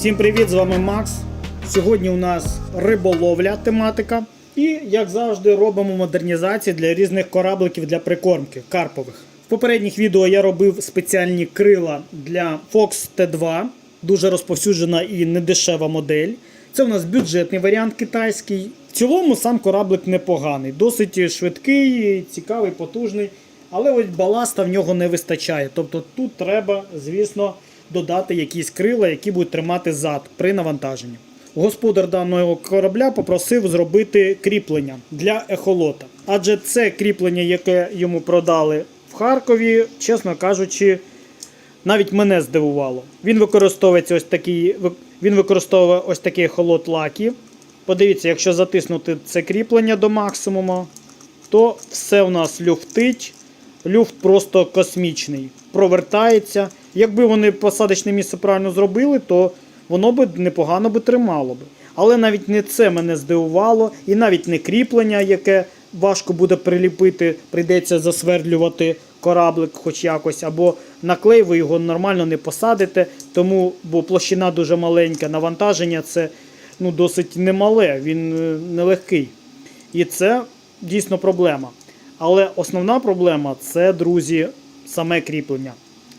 Всім привіт, з вами Макс. Сьогодні у нас риболовля тематика. І, як завжди, робимо модернізації для різних корабликів для прикормки карпових. В попередніх відео я робив спеціальні крила для Fox T2, дуже розповсюджена і недешева модель. Це у нас бюджетний варіант китайський. В цілому сам кораблик непоганий, досить швидкий, цікавий, потужний. Але ось баласта в нього не вистачає. Тобто тут треба, звісно, додати якісь крила, які будуть тримати зад при навантаженні. Господар даного корабля попросив зробити кріплення для ехолота. Адже це кріплення, яке йому продали в Харкові, чесно кажучи, навіть мене здивувало. Він використовується ось такий, він використовує ось такий ехолот лакі. Подивіться, якщо затиснути це кріплення до максимуму, то все у нас люфтить. Люфт просто космічний. Провертається. Якби вони посадочне місце правильно зробили, то воно би непогано би тримало би. Але навіть не це мене здивувало, і навіть не кріплення, яке важко буде приліпити, прийдеться засвердлювати кораблик хоч якось, або на клей ви його нормально не посадите, тому бо площина дуже маленька, навантаження це ну, досить немале, він е, нелегкий. І це дійсно проблема. Але основна проблема це, друзі, саме кріплення.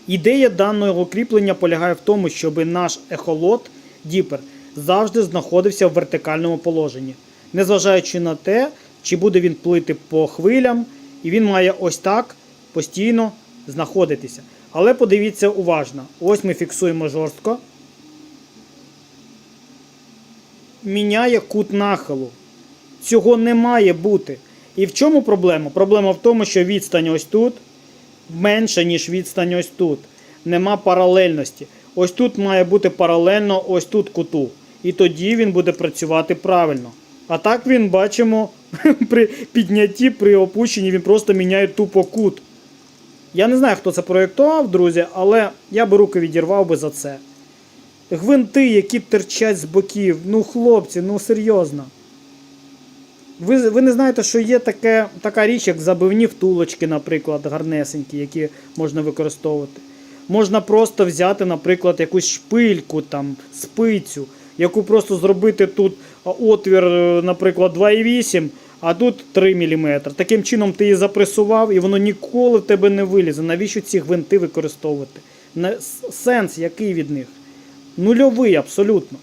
Ідея даного кріплення полягає в тому, щоб наш ехолот Діпер завжди знаходився в вертикальному положенні, незважаючи на те, чи буде він плити по хвилям, і він має ось так постійно знаходитися. Але подивіться уважно: ось ми фіксуємо жорстко. Міняє кут нахилу. Цього не має бути. І в чому проблема? Проблема в тому, що відстань ось тут менша, ніж відстань ось тут. Нема паралельності. Ось тут має бути паралельно ось тут куту. І тоді він буде працювати правильно. А так він бачимо при піднятті, при опущенні він просто міняє тупо кут. Я не знаю, хто це проєктував, друзі, але я би руки відірвав би за це. Гвинти, які терчать з боків. Ну, хлопці, ну серйозно. Ви, ви не знаєте, що є таке, така річ, як забивні втулочки, наприклад, гарнесенькі, які можна використовувати. Можна просто взяти, наприклад, якусь шпильку, там, спицю, яку просто зробити тут отвір, е, наприклад, 2,8, а тут 3 мм. Таким чином ти її запресував і воно ніколи в тебе не вилізе. Навіщо ці гвинти використовувати? Сенс який від них? Нульовий абсолютно.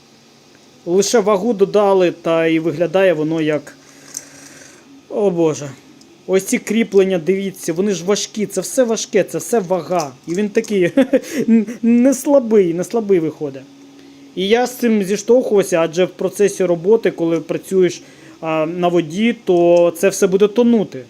Лише вагу додали, та і виглядає воно як. О Боже. Ось ці кріплення, дивіться, вони ж важкі, це все важке, це все вага. І він такий не слабий, не слабий виходить. І я з цим зіштовхувався, адже в процесі роботи, коли працюєш а, на воді, то це все буде тонути.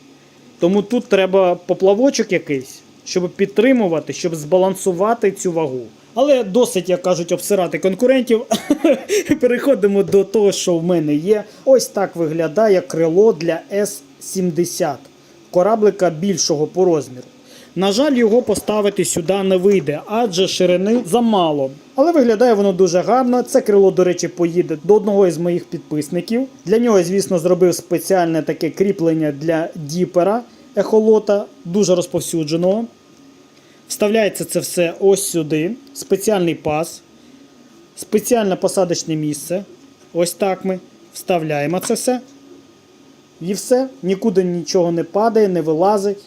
Тому тут треба поплавочок якийсь, щоб підтримувати, щоб збалансувати цю вагу. Але досить, як кажуть, обсирати конкурентів. Переходимо до того, що в мене є. Ось так виглядає крило для С-70 кораблика більшого по розміру. На жаль, його поставити сюди не вийде, адже ширини замало. Але виглядає воно дуже гарно. Це крило, до речі, поїде до одного із моїх підписників. Для нього, звісно, зробив спеціальне таке кріплення для діпера ехолота, дуже розповсюдженого. Вставляється це все ось сюди. Спеціальний паз, спеціальне посадочне місце. Ось так ми вставляємо це все. І все, нікуди нічого не падає, не вилазить,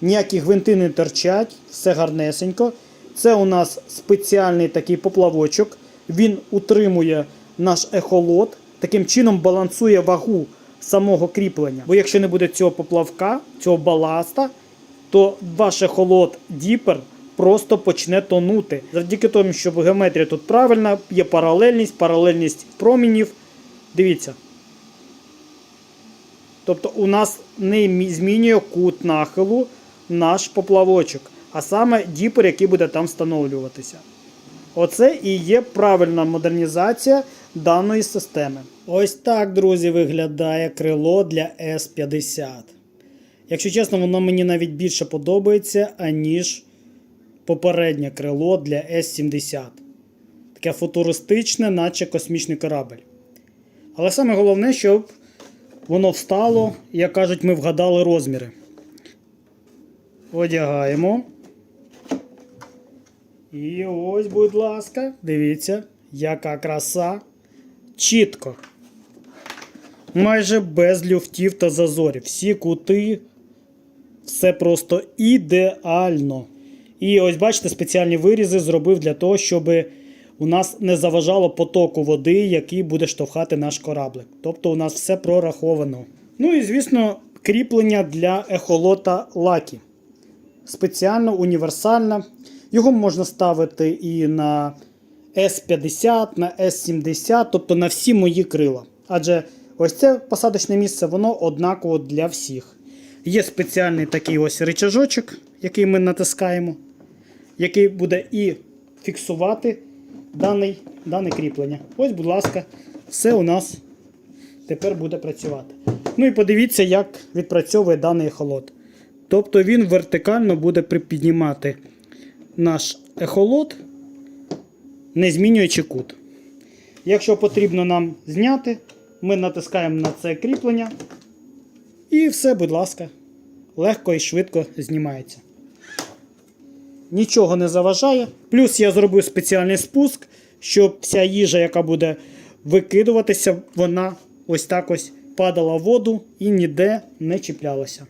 ніякі гвинти не торчать, все гарнесенько. Це у нас спеціальний такий поплавочок. Він утримує наш ехолот, таким чином балансує вагу самого кріплення. Бо якщо не буде цього поплавка, цього баласта, то ваш ехолот діпер просто почне тонути. Завдяки тому, що геометрія тут правильна, є паралельність, паралельність промінів. Дивіться. Тобто у нас не змінює кут нахилу наш поплавочок, а саме діпер, який буде там встановлюватися. Оце і є правильна модернізація даної системи. Ось так, друзі, виглядає крило для S50. Якщо чесно, воно мені навіть більше подобається, аніж попереднє крило для S70. Таке футуристичне, наче космічний корабель. Але саме головне, щоб воно встало, як кажуть, ми вгадали розміри. Одягаємо. І ось, будь ласка, дивіться, яка краса. Чітко. Майже без люфтів та зазорів. Всі кути. Все просто ідеально. І ось бачите, спеціальні вирізи зробив для того, щоб у нас не заважало потоку води, який буде штовхати наш кораблик. Тобто у нас все прораховано. Ну і звісно, кріплення для ехолота лакі. Спеціально універсальне. Його можна ставити і на S50, на S70, тобто на всі мої крила. Адже ось це посадочне місце, воно однаково для всіх. Є спеціальний такий ось рычажочок, який ми натискаємо, який буде і фіксувати даний, дане кріплення. Ось, будь ласка, все у нас тепер буде працювати. Ну і подивіться, як відпрацьовує даний ехолот. Тобто він вертикально буде припіднімати наш ехолот, не змінюючи кут. Якщо потрібно нам зняти, ми натискаємо на це кріплення. І все, будь ласка, легко і швидко знімається. Нічого не заважає. Плюс я зробив спеціальний спуск, щоб вся їжа, яка буде викидуватися, вона ось так ось падала в воду і ніде не чіплялася.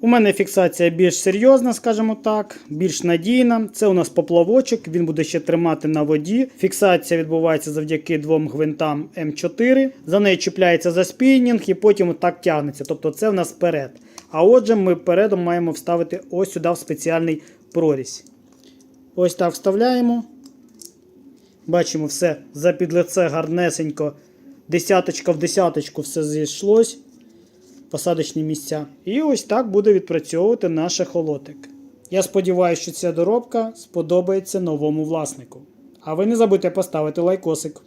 У мене фіксація більш серйозна, скажімо так, більш надійна. Це у нас поплавочок, він буде ще тримати на воді. Фіксація відбувається завдяки двом гвинтам М4. За нею чіпляється за спінінг і потім так тягнеться. Тобто це в нас вперед. А отже, ми передом маємо вставити ось сюди в спеціальний прорізь. Ось так вставляємо. Бачимо, все за підлице гарнесенько. Десяточка в десяточку все зійшлось. Посадочні місця. І ось так буде відпрацьовувати наш ехолотик. Я сподіваюся, що ця доробка сподобається новому власнику. А ви не забудьте поставити лайкосик.